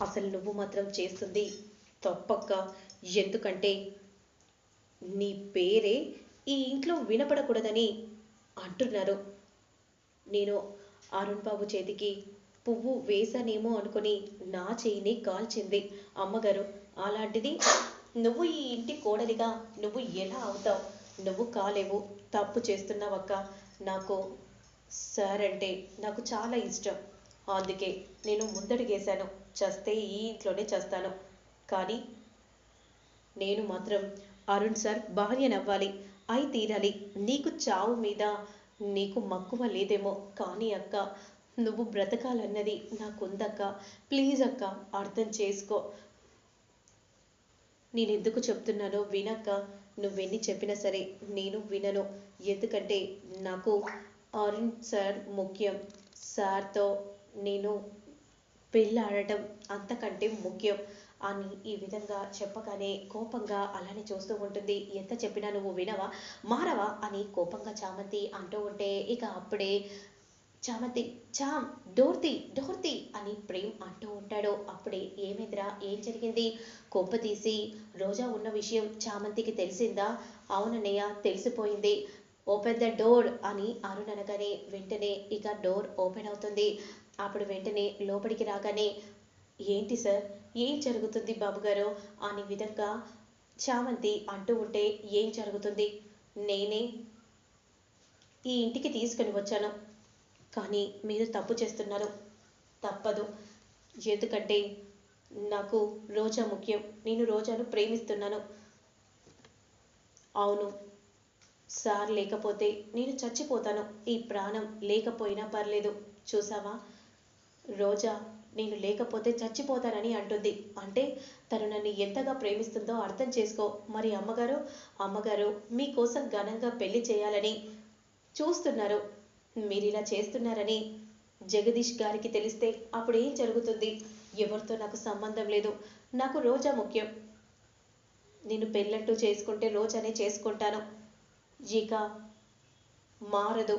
అసలు నువ్వు మాత్రం చేస్తుంది తప్పక్క. ఎందుకంటే నీ పేరే ఈ ఇంట్లో వినపడకూడదని అంటున్నారు. నేను అరుణ్ బాబు చేతికి పువ్వు వేసానేమో అనుకుని నా చేయిని కాల్చింది అమ్మగారు. అలాంటిది నువ్వు ఈ ఇంటి కోడలిగా నువ్వు ఎలా అవుతావు? నువ్వు కాలేవు తప్పు చేస్తున్నావక్క. నాకు సార్ అంటే నాకు చాలా ఇష్టం. అందుకే నేను ముందడుగేశాను. చస్తే ఈ ఇంట్లోనే చేస్తాను. కానీ నేను మాత్రం అరుణ్ సార్ భార్యనవ్వాలి. అయి తీరాలి. నీకు చావు మీద నీకు మక్కువ లేదేమో. కానీ అక్క నువ్వు బ్రతకాలన్నది నాకుందక్క. ప్లీజ్ అక్క అర్థం చేసుకో. నేను ఎందుకు చెప్తున్నానో వినక్క. నువ్వెన్ని చెప్పినా సరే నేను వినను. ఎందుకంటే నాకు అరుణ్ సార్ ముఖ్యం. సార్తో నేను పెళ్ళాడటం అంతకంటే ముఖ్యం అని ఈ విధంగా చెప్పగానే కోపంగా అలానే చూస్తూ ఉంటుంది. ఎంత చెప్పినా నువ్వు వినవా? మారవా? అని కోపంగా చామంతి అంటూ ఉంటే ఇక అప్పుడే చామంతి చామ్ డోర్తి డోర్తి అని ప్రేమ్ అంటూ ఉంటాడు. అప్పుడే ఏమైందిరా? ఏం జరిగింది? కొంప తీసి రోజా ఉన్న విషయం చామంతికి తెలిసిందా? అవునన్నయ్య తెలిసిపోయింది. ఓపెన్ ద డోర్ అని అరుణ్ అనగానే వెంటనే ఇక డోర్ ఓపెన్ అవుతుంది. అప్పుడు వెంటనే లోపలికి రాగానే ఏంటి సార్? ఏం జరుగుతుంది బాబు గారు అనే విధంగా చామంతి అంటూ ఉంటే ఏం జరుగుతుంది? నేనే ఈ ఇంటికి తీసుకుని వచ్చాను. కానీ మీరు తప్పు చేస్తున్నారు. తప్పదు. ఎందుకంటే నాకు రోజా ముఖ్యం. నేను రోజాను ప్రేమిస్తున్నాను. అవును. సార్ లేకపోతే నేను చచ్చిపోతాను. ఈ ప్రాణం లేకపోయినా పర్లేదు. చూసావా? రోజా నేను లేకపోతే చచ్చిపోతానని అంటుంది. అంటే తను నన్ను ఎంతగా ప్రేమిస్తుందో అర్థం చేసుకో. మరి అమ్మగారు అమ్మగారు మీకోసం ఘనంగా పెళ్ళి చేయాలని చూస్తున్నారు. మీరు ఇలా చేస్తున్నారని జగదీష్ గారికి తెలిస్తే అప్పుడు ఏం జరుగుతుంది? ఎవరితో నాకు సంబంధం లేదు. నాకు రోజా ముఖ్యం. నేను పెళ్ళంటూ చేసుకుంటే రోజానే చేసుకుంటాను. ఇక మారదు.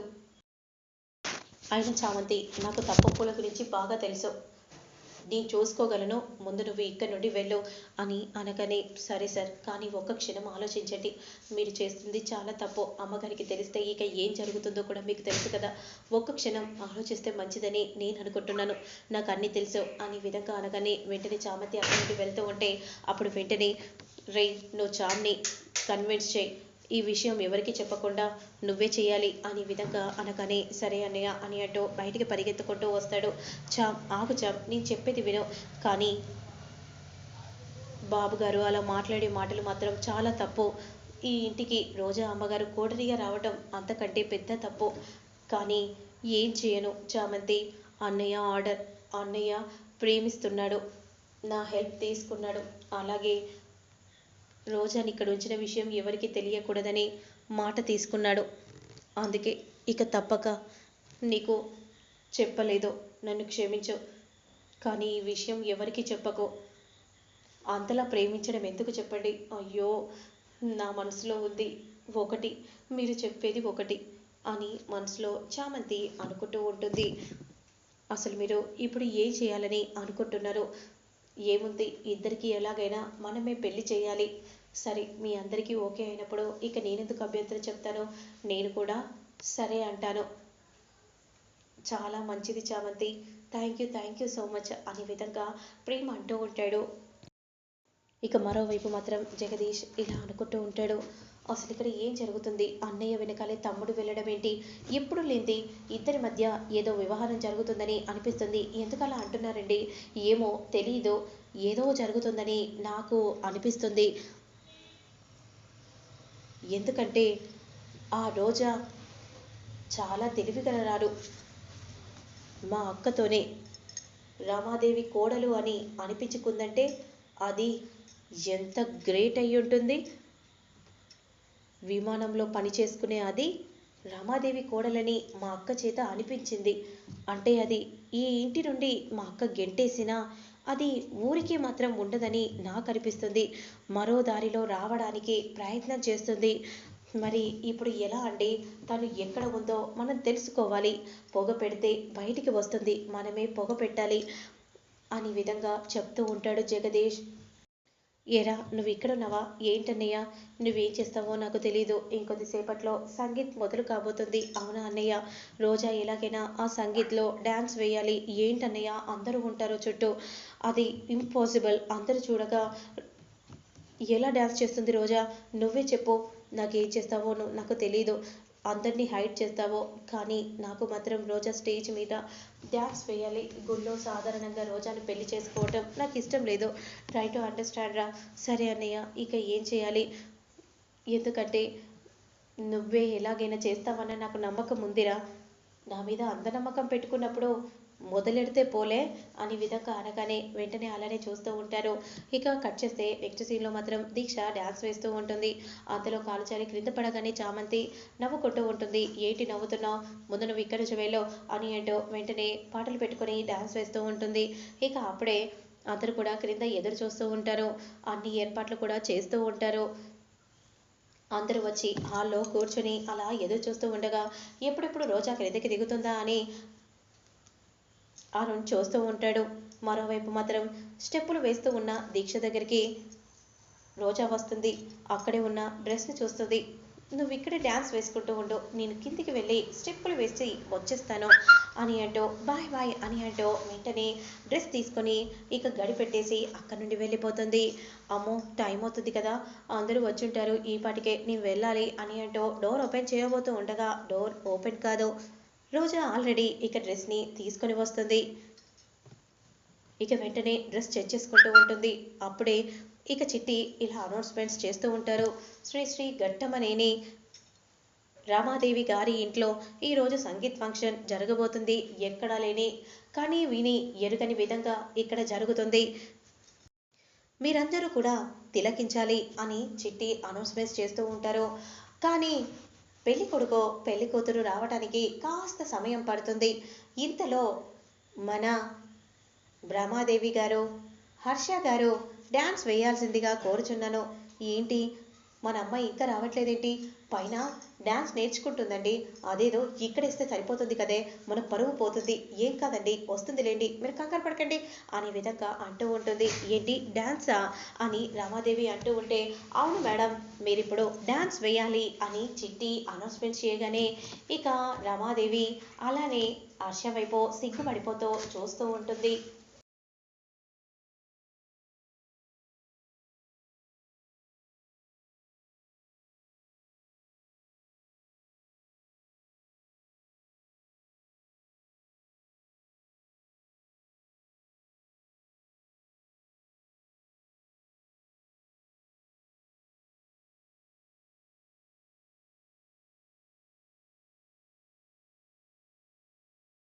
అయిన చామంతి నాకు తప్పప్పుల గురించి బాగా తెలుసు. నేను చూసుకోగలను ముందు నువ్వు ఇక్కడి నుండి వెళ్ళు అని అనగానే సరే సార్ కానీ ఒక్క క్షణం ఆలోచించండి. మీరు చేస్తుంది చాలా తప్పు. అమ్మగారికి తెలిస్తే ఇక ఏం జరుగుతుందో కూడా మీకు తెలుసు కదా. ఒక్క క్షణం ఆలోచిస్తే మంచిదని నేను అనుకుంటున్నాను. నాకు అన్నీ తెలుసు అని విధంగా అనగానే వెంటనే చామంతి అక్కడి నుండి వెళ్తూ ఉంటే అప్పుడు వెంటనే రే నువ్వు చామ్ని కన్విన్స్ చేయి. ఈ విషయం ఎవరికి చెప్పకుండా నువ్వే చేయాలి అనే విధంగా అనగానే సరే అన్నయ్య అని అంటూ బయటికి పరిగెత్తుకుంటూ వస్తాడు. చామ్ ఆగు చామ్ నేను చెప్పేది విను. కానీ బాబు గారు అలా మాట్లాడే మాటలు మాత్రం చాలా తప్పు. ఈ ఇంటికి రోజా అమ్మగారు కోటరిగా రావటం అంతకంటే పెద్ద తప్పు. కానీ ఏం చేయను చామంతి అన్నయ్య ఆర్డర్ అన్నయ్య ప్రేమిస్తున్నాడు. నా హెల్ప్ తీసుకున్నాడు. అలాగే రోజాని ఇక్కడ ఉంచిన విషయం ఎవరికి తెలియకూడదని మాట తీసుకున్నాడు. అందుకే ఇక తప్పక నీకు చెప్పలేదు నన్ను క్షమించు. కానీ ఈ విషయం ఎవరికి చెప్పకు. అంతలా ప్రేమించడం ఎందుకు చెప్పండి? అయ్యో నా మనసులో ఉంది ఒకటి మీరు చెప్పేది ఒకటి అని మనసులో చామంతి అనుకుంటూ ఉంటుంది. అసలు మీరు ఇప్పుడు ఏం చేయాలని అనుకుంటున్నారు? ఏముంది? ఇద్దరికి ఎలాగైనా మనమే పెళ్ళి చేయాలి. సరే మీ అందరికీ ఓకే అయినప్పుడు ఇక నేనెందుకు అభ్యంతరం చెప్తాను? నేను కూడా సరే అంటాను. చాలా మంచిది చామంతి. Thank you thank you so much అనే విధంగా ప్రేమ అంటూ ఉంటాడు. ఇక మరోవైపు మాత్రం జగదీష్ ఇలా అనుకుంటూ ఉంటాడు. అసలు ఇక్కడ ఏం జరుగుతుంది? అన్నయ్య వెనకాలే తమ్ముడు వెళ్ళడం ఏంటి? ఎప్పుడు లేనిది ఇద్దరి మధ్య ఏదో వ్యవహారం జరుగుతుందని అనిపిస్తుంది. ఎందుకు అలా అంటున్నారండి? ఏమో తెలియదు ఏదో జరుగుతుందని నాకు అనిపిస్తుంది. ఎందుకంటే ఆ రోజా చాలా తెలివిగలరాలు. మా అక్కతోనే రామాదేవి కోడలు అని అనిపించుకుందంటే అది ఎంత గ్రేట్ అయి ఉంటుంది. విమానంలో పని చేసుకునే అది రమాదేవి కోడలని మా అక్క చేత అనిపించింది. అంటే అది ఈ ఇంటి నుండి మా అక్క గెంటేసినా అది ఊరికి మాత్రం ఉండదని నాకు అనిపిస్తుంది మరో దారిలో రావడానికి ప్రయత్నం చేస్తుంది. మరి ఇప్పుడు ఎలా అండి? తను ఎక్కడ ఉందో మనం తెలుసుకోవాలి. పొగ పెడితే బయటికి వస్తుంది. మనమే పొగ పెట్టాలి అని విధంగా చెప్తూ ఉంటాడు జగదీష్. ఏరా నువ్వు ఇక్కడ ఉన్నావా? ఏంటన్నయ్య? నువ్వేం చేస్తావో నాకు తెలియదు ఇంకొద్దిసేపట్లో సంగీత్ మొదలు కాబోతుంది. అవునా అన్నయ్య? రోజా ఎలాగైనా ఆ సంగీత్లో డ్యాన్స్ వేయాలి. ఏంటన్నయ్య? అందరూ ఉంటారో చుట్టూ. అది ఇంపాసిబుల్ అందరూ చూడగా ఎలా డ్యాన్స్ చేస్తుంది రోజా? నువ్వే చెప్పు. నాకేం చేస్తావో నాకు తెలియదు అందరినీ హైడ్ చేస్తావో? కానీ నాకు మాత్రం రోజా స్టేజ్ మీద డ్యాన్స్ వేయాలి. గుళ్ళో సాధారణంగా రోజాను పెళ్ళి చేసుకోవటం నాకు ఇష్టం లేదు. ట్రై టు అండర్స్టాండ్ రా. సరే అన్నయ్య ఇక ఏం చేయాలి? ఎందుకంటే నువ్వే ఎలాగైనా చేస్తావన్న నాకు నమ్మకం ఉందిరా. నా మీద అంత నమ్మకం పెట్టుకున్నప్పుడు మొదలెడితే పోలే అని విధంగా అనగానే వెంటనే అలానే చూస్తూ ఉంటారు. ఇక కట్ చేస్తే నెక్స్ట్ సీన్లో మాత్రం దీక్ష డ్యాన్స్ వేస్తూ ఉంటుంది. అంతలో కాలు జారి క్రింద పడగానే చామంతి నవ్వుకుంటూ ఉంటుంది. ఏంటి నవ్వుతున్నావు? ముందు నువ్వు ఇక్కడ నుంచి అని అంటూ వెంటనే పాటలు పెట్టుకొని డ్యాన్స్ వేస్తూ ఉంటుంది. ఇక అప్పుడే అందరూ కూడా క్రింద ఎదురు చూస్తూ ఉంటారు. అన్ని ఏర్పాట్లు కూడా చేస్తూ ఉంటారు. అందరూ వచ్చి హాల్లో కూర్చొని అలా ఎదురు చూస్తూ ఉండగా ఎప్పుడెప్పుడు రోజా క్రిందకి దిగుతుందా అని అరుణ్ చూస్తూ ఉంటాడు. మరోవైపు మాత్రం స్టెప్పులు వేస్తూ ఉన్న దీక్ష దగ్గరికి రోజా వస్తుంది. అక్కడే ఉన్న డ్రెస్ని చూస్తుంది. నువ్వు ఇక్కడ డ్యాన్స్ వేసుకుంటూ ఉండు. నేను కిందికి వెళ్ళి స్టెప్పులు వేసి వచ్చేస్తాను అని అంటూ బాయ్ బాయ్ అని అంటూ వెంటనే డ్రెస్ తీసుకొని ఇక గడి పెట్టేసి అక్కడి నుండి వెళ్ళిపోతుంది. అమ్మో టైం అవుతుంది కదా. అందరూ వచ్చుంటారు. ఈ పాటికే నేను వెళ్ళాలి అని అంటూ డోర్ ఓపెన్ చేయబోతూ ఉండగా డోర్ ఓపెన్ కాదు. రోజా ఆల్రెడీ ఇక డ్రెస్ని తీసుకొని వస్తుంది. ఇక వెంటనే డ్రెస్ చెక్ చేసుకుంటూ ఉంటుంది. అప్పుడే ఇక చిట్టి ఇలా అనౌన్స్మెంట్స్ చేస్తూ ఉంటారు. శ్రీ శ్రీ ఘట్టమనేని రామాదేవి గారి ఇంట్లో ఈరోజు సంగీత్ ఫంక్షన్ జరగబోతుంది. ఎక్కడా లేని కానీ విని ఎరుగని విధంగా ఇక్కడ జరుగుతుంది. మీరందరూ కూడా తిలకించాలి అని చిట్టి అనౌన్స్మెంట్స్ చేస్తూ ఉంటారు. కానీ పెళ్ళి కొడుకు పెళ్ళి కూతురు రావడానికి కాస్త సమయం పడుతుంది. ఇంతలో మన బ్రహ్మాదేవి గారు హర్ష గారు డ్యాన్స్ వేయాల్సిందిగా కోరుచున్నాను. ఏంటి? మన అమ్మాయి ఇంకా రావట్లేదేంటి? పైన డ్యాన్స్ నేర్చుకుంటుందండి. అదేదో ఇక్కడేస్తే సరిపోతుంది కదే. మన పరువు పోతుంది. ఏం కాదండి? వస్తుంది లేండి. మీరు కంగారు పడకండి. అనే విధంగా అంటూ ఉంటుంది. ఏంటి? డ్యాన్సా అని రామాదేవి అంటూ ఉంటే అవును మేడం మీరు ఇప్పుడు డ్యాన్స్ వేయాలి అని చిట్టి అనౌన్స్మెంట్ చేయగానే ఇక రమాదేవి అలానే హర్షం వైపు సిగ్గుపడిపోతూ చూస్తూ ఉంటుంది.